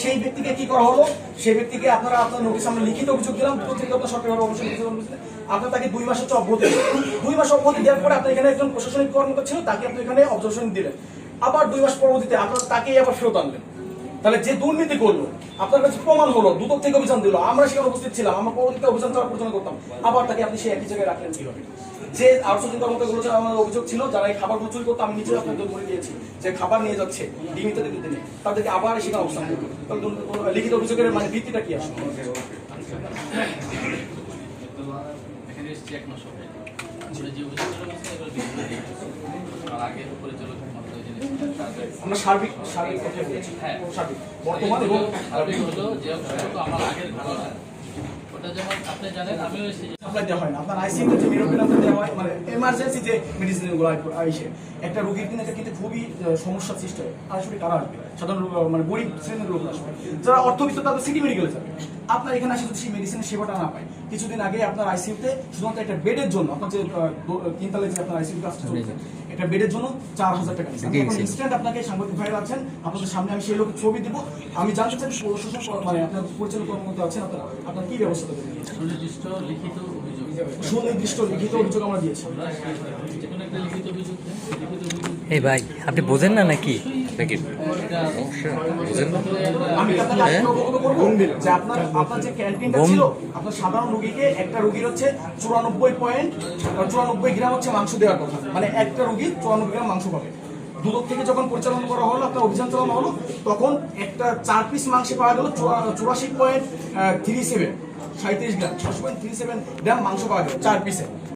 সেই ব্যক্তিকে কি করা হলো? সেই ব্যক্তিকে আপনারা আপনার নোটিশ আমরা লিখিত অভিযোগ দিলাম। পত্রিকা আপনার সরকারিভাবে অবশ্যই আপনার তাকে দুই মাসের হচ্ছে। দুই মাস অব্যাহতি দেওয়ার পরে আপনার এখানে একজন প্রশাসনিক কর্মকর্তা ছিল, তাকে আপনি এখানে অবজারভেশন দিলেন। আবার দুই মাস পরবর্তীতে আপনার তাকেই আবার ফেরত আনলেন। তাহলে যে দুর্নীতি করল, আপনার কাছে প্রমাণ হলো, দুদক থেকে অভিযান দিল, আমরা সেখানে উপস্থিত ছিলাম, আমরা পরবর্তীতে অভিযান চালার পরিচালনা করতাম। আবার তাকে আপনি সেই একই জায়গায় রাখলেন কীভাবে? যে আউটসোর্সিং কর্মকর্তাগুলো যে আমার অভিযোগ ছিল, যারা এই খাবার চুরি করতো, আমি নিজে আপনাকে ধরে দিয়েছি যে খাবার নিয়ে যাচ্ছে ডিমিতে দিতে দিনে তাদেরকে আবার সেখানে অবস্থান করবে লিখিত অভিযোগের মানে ভিত্তিটা কি পরিচালক আমরা সার্বিক সার্বিক কথা বলছি হ্যাঁ। সার্বিক। বর্তমান এবং সার্বিক হলো যে আমার আগের ঘটনা ওটা যেমন আপনি জানেন আমিও এসেছি দেওয়া হয় না। আপনার আইসিইউতে যে মেরোপিনামটা দেওয়া হয় মানে এমার্জেন্সি যে মেডিসিনগুলো আইসে একটা রোগীর কিন্তু এটা কিন্তু খুবই আহ, সমস্যার সৃষ্টি হয়। আসলে কারা আসবে? সাধারণ মানে গরিব শ্রেণির লোক আসবে। যারা অর্থবিত্ত তাদের সিটি মেডিকেলে যাবে। আপনার এখানে আসে যদি সেই মেডিসিনের সেবাটা না পায় কিছুদিন আগে আপনার আইসিইউতে শুধুমাত্র একটা বেডের জন্য আপনার যে তিনতলায় যে আপনার আইসিইউ কাজটা চলছে একটা বেডের জন্য চার হাজার টাকা নিচ্ছে। ইনস্ট্যান্ট আপনাকে সাংবাদিক ভাইরা আছেন আপনাদের সামনে আমি সেই লোকের ছবি দিব। আমি জানতে চাই প্রশাসন মানে আপনার পরিচালক কর্মকর্তা আছেন আপনার আপনার কি ব্যবস্থা দেবেন? সুনির্দিষ্ট লিখিত অভিযোগ। সুনির্দিষ্ট লিখিত অভিযোগ আমরা দিয়েছি। এই ভাই আপনি বোঝেন না নাকি? নাকি আপনার সাধারণ রোগীকে একটা রোগীর হচ্ছে চুরানব্বই পয়েন্ট চুরানব্বই গ্রাম হচ্ছে মাংস দেওয়ার কথা। মানে একটা রোগী চুরানব্বই গ্রাম মাংস পাবে। দুদক থেকে যখন পরিচালনা করা হলো আপনার অভিযান চালানো হলো তখন একটা চার পিস মাংসে পাওয়া গেল চুরাশি পয়েন্ট থ্রি সেভেন সাঁত্রিশ গ্রাম ছশো পয়েন্ট থ্রি সেভেন গ্রাম মাংস পাওয়া গেল চার পিসে